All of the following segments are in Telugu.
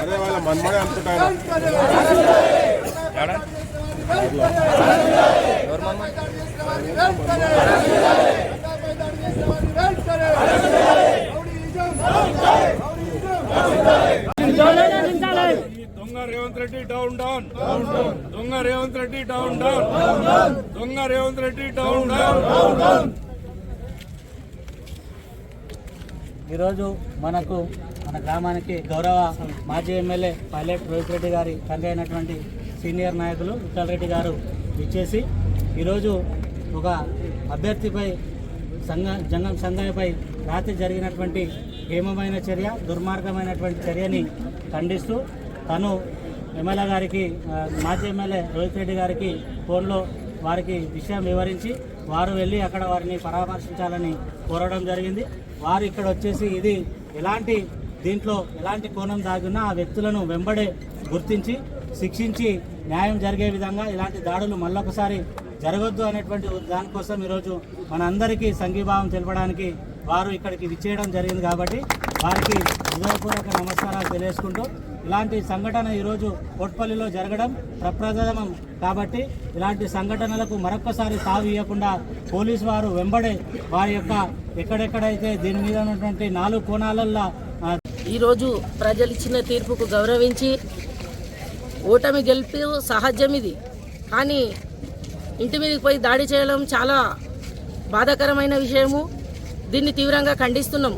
అదే వాళ్ళ మనమడే అనుకుంటాను దొంగ రేవంత్ రెడ్డి డౌన్ డౌన్. దొంగ రేవంత్ రెడ్డి డౌన్ డౌన్. దొంగ రేవంత్ రెడ్డి డౌన్ డౌన్. ఈరోజు మనకు మన గ్రామానికి గౌరవ మాజీ ఎమ్మెల్యే పైలట్ రోహిత్ రెడ్డి గారి తండ్రి అయినటువంటి సీనియర్ నాయకులు విఠల్ రెడ్డి గారు ఇచ్చేసి ఈరోజు ఒక అభ్యర్థిపై సంఘ జంగం సంఘాయపై రాత్రి జరిగినటువంటి హేమమైన చర్య దుర్మార్గమైనటువంటి చర్యని ఖండిస్తూ తను ఎమ్మెల్యే గారికి మాజీ ఎమ్మెల్యే రోహిత్ రెడ్డి గారికి ఫోన్లో వారికి విషయం వివరించి వారు వెళ్ళి అక్కడ వారిని పరామర్శించాలని కోరడం జరిగింది. వారు ఇక్కడ వచ్చేసి ఇది ఎలాంటి దీంట్లో ఎలాంటి కోణం దాగున్నా ఆ వ్యక్తులను వెంబడే గుర్తించి శిక్షించి న్యాయం జరిగే విధంగా ఇలాంటి దాడులు మళ్ళొకసారి జరగొద్దు అనేటువంటి దానికోసం ఈరోజు మనందరికీ సంఘీభావం తెలపడానికి వారు ఇక్కడికి విచ్చేయడం జరిగింది కాబట్టి వారికి హృదయపూర్వక నమస్కారాలు తెలియజేసుకుంటూ ఇలాంటి సంఘటన ఈరోజు కోట్పల్లిలో జరగడం ప్రప్రథమం కాబట్టి ఇలాంటి సంఘటనలకు మరొక్కసారి సాగు ఇవ్వకుండా పోలీసు వారు వెంబడే వారి యొక్క ఎక్కడెక్కడైతే దీని మీద ఉన్నటువంటి నాలుగు కోణాలల్లో ఈరోజు ప్రజలు ఇచ్చిన తీర్పుకు గౌరవించి ఓటమి గెలుపు సహజం ఇది. కానీ ఇంటి మీదకి పోయి దాడి చేయడం చాలా బాధాకరమైన విషయము. దీన్ని తీవ్రంగా ఖండిస్తున్నాం.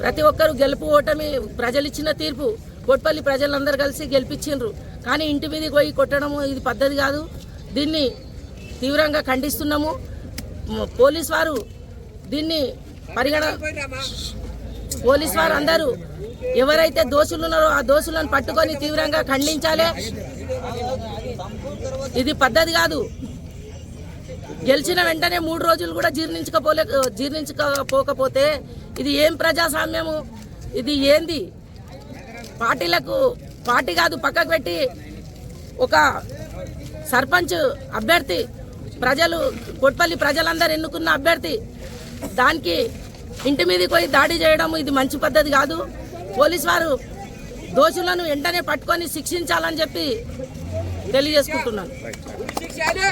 ప్రతి ఒక్కరు గెలుపు ఓటమి ప్రజలు ఇచ్చిన తీర్పు కోట్పల్లి ప్రజలందరూ కలిసి గెలిపించిండ్రు. కానీ ఇంటి మీదకి పోయి కొట్టడము ఇది పద్ధతి కాదు. దీన్ని తీవ్రంగా ఖండిస్తున్నాము. పోలీస్ వారు దీన్ని పరిగణ పోలీస్ వారు అందరూ ఎవరైతే దోషులు ఉన్నారో ఆ దోషులను పట్టుకొని తీవ్రంగా ఖండించాలి. ఇది పద్ధతి కాదు. గెలిచిన వెంటనే మూడు రోజులు కూడా జీర్ణించకపోలే జీర్ణించకపోకపోతే ఇది ఏం ప్రజాస్వామ్యము? ఇది ఏంది? పార్టీలకు పార్టీ కాదు పక్కకు పెట్టి ఒక సర్పంచ్ అభ్యర్థి ప్రజలు కొట్పల్లి ప్రజలందరూ ఎన్నుకున్న అభ్యర్థి దానికి ఇంటి మీదకి పోయి దాడి చేయడం ఇది మంచి పద్ధతి కాదు. పోలీస్ వారు దోషులను వెంటనే పట్టుకొని శిక్షించాలని చెప్పి తెలియజేసుకుంటున్నాను.